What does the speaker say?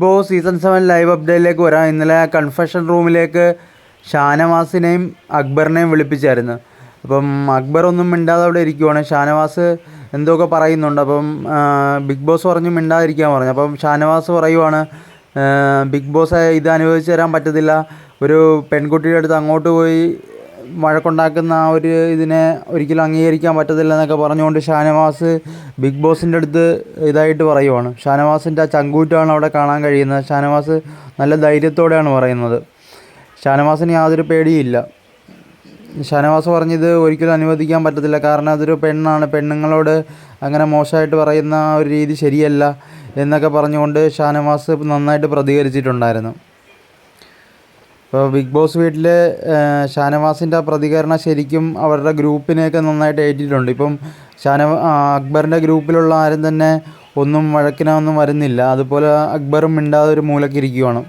Boss season seven live അപ്ഡേറ്റിലേക്ക് വരാം ഇന്നലെ കൺഫെഷൻ റൂമിലേക്ക് ഷാനവാസിനെയും അക്ബറിനെയും വിളിപ്പിച്ചായിരുന്നു. അപ്പം അക്ബർ ഒന്നും മിണ്ടാതെ അവിടെ ഇരിക്കുവാണ്. ഷാനവാസ് എന്തൊക്കെ പറയുന്നുണ്ട്? അപ്പം ബിഗ് ബോസ് പറഞ്ഞു മിണ്ടാതിരിക്കാൻ പറഞ്ഞു. അപ്പം ഷാനവാസ് പറയുവാണ് ബിഗ് ബോസ് ഇത് അനുഭവിച്ചു തരാൻ പറ്റത്തില്ല. ഒരു പെൺകുട്ടിയുടെ അടുത്ത് അങ്ങോട്ട് പോയി വഴക്കുണ്ടാക്കുന്ന ആ ഒരു ഇതിനെ ഒരിക്കലും അംഗീകരിക്കാൻ പറ്റത്തില്ല എന്നൊക്കെ പറഞ്ഞുകൊണ്ട് ഷാനവാസ് ബിഗ് ബോസിന്റെ അടുത്ത് ഇതായിട്ട് പറയുവാണ്. ഷാനവാസിന്റെ ആ ചങ്കൂറ്റാണ് അവിടെ കാണാൻ കഴിയുന്നത്. ഷാനവാസ് നല്ല ധൈര്യത്തോടെയാണ് പറയുന്നത്. ഷാനവാസിന് യാതൊരു പേടിയില്ല. ഷാനവാസ് പറഞ്ഞത് ഒരിക്കലും അനുവദിക്കാൻ പറ്റത്തില്ല. കാരണം അതൊരു പെണ്ണാണ്. പെണ്ണുങ്ങളോട് അങ്ങനെ മോശമായിട്ട് പറയുന്ന ഒരു രീതി ശരിയല്ല എന്നൊക്കെ പറഞ്ഞുകൊണ്ട് ഷാനവാസ് നന്നായിട്ട് പ്രതികരിച്ചിട്ടുണ്ടായിരുന്നു. ഇപ്പോൾ ബിഗ് ബോസ് വീട്ടിൽ ഷാനവാസിന്റെ പ്രതികരണം ശരിക്കും അവരുടെ ഗ്രൂപ്പിനെയൊക്കെ നന്നായിട്ട് ഏറ്റിട്ടുണ്ട്. ഇപ്പം ഷാനവ ആ, അക്ബറിന്റെ ഗ്രൂപ്പിലുള്ള ആരും തന്നെ ഒന്നും വഴക്കിനൊന്നും വരുന്നില്ല. അതുപോലെ അക്ബറും മിണ്ടാതെ ഒരു മൂലക്കിരിക്കുവാണ്.